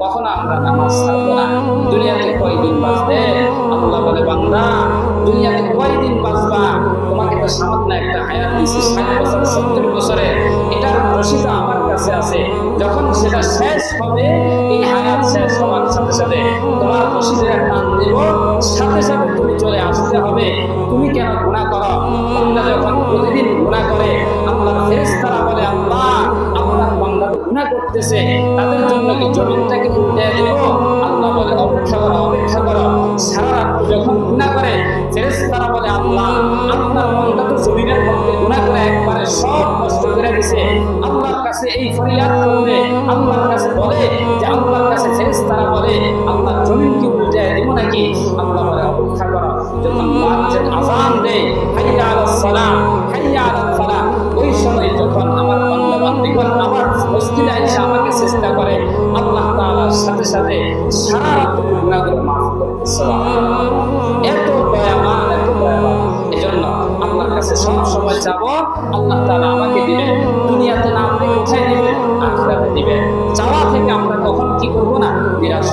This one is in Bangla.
কখনো আমরা নামাজ ছাড়বো না। দুনিয়াতে কয়দিন বাঁচবে? আল্লাহ বলে, বান্দা, দুনিয়াতে কয়দিন বাঁচবা? তোমাকে তো সামান্য একটা হায়াত দিচ্ছি ষাট বছর, সত্তর বছরে। এটার রসিদা আমার কাছে আছে। যখন সেটা শেষ হবে, এই হায়াত শেষ হওয়ার সাথে সাথে তোমার রসিদের টান দেব। সাথে সাথে তুমি চলে আসতে হবে। তুমি কেন গুণা করো? বান্দা যখন প্রতিদিন গুণা করে করতেছে, তাদের জন্য জমিনটাকে উল্টে দেব আল্লাহ বলে, অপেক্ষা করো অপেক্ষা করো। সারা যখন গুণা করে, ফেরেশতারা বলে, আল্লাহ আপনার বান্দা তো জমিনের মধ্যে গুণা করে একবারে সব নষ্ট করে দিছে। আল্লাহর কাছে এই ফরিয়াদ করবে আল্লাহর কাছে বলে যে, আল্লাহর কাছে ফেরেশতারা বলে, আল্লাহ জমিন কি উল্টে দেব নাকি? আল্লাহ বলে, অপেক্ষা করো। যখন আযান দেয়। তাআলার সাথে সাথে সারা গুণাগুলো মাফ। এত দয়াবান এত দয়াবান এজন্য আল্লাহর কাছে সব সময় যাব আল্লাহ তারা আমাকে দিবেন দুনিয়াতে না আপনি কোথায় দিবেন আখিরাতে দিবেন চাওয়া থেকে আমরা কখন কি করব না নিরাশ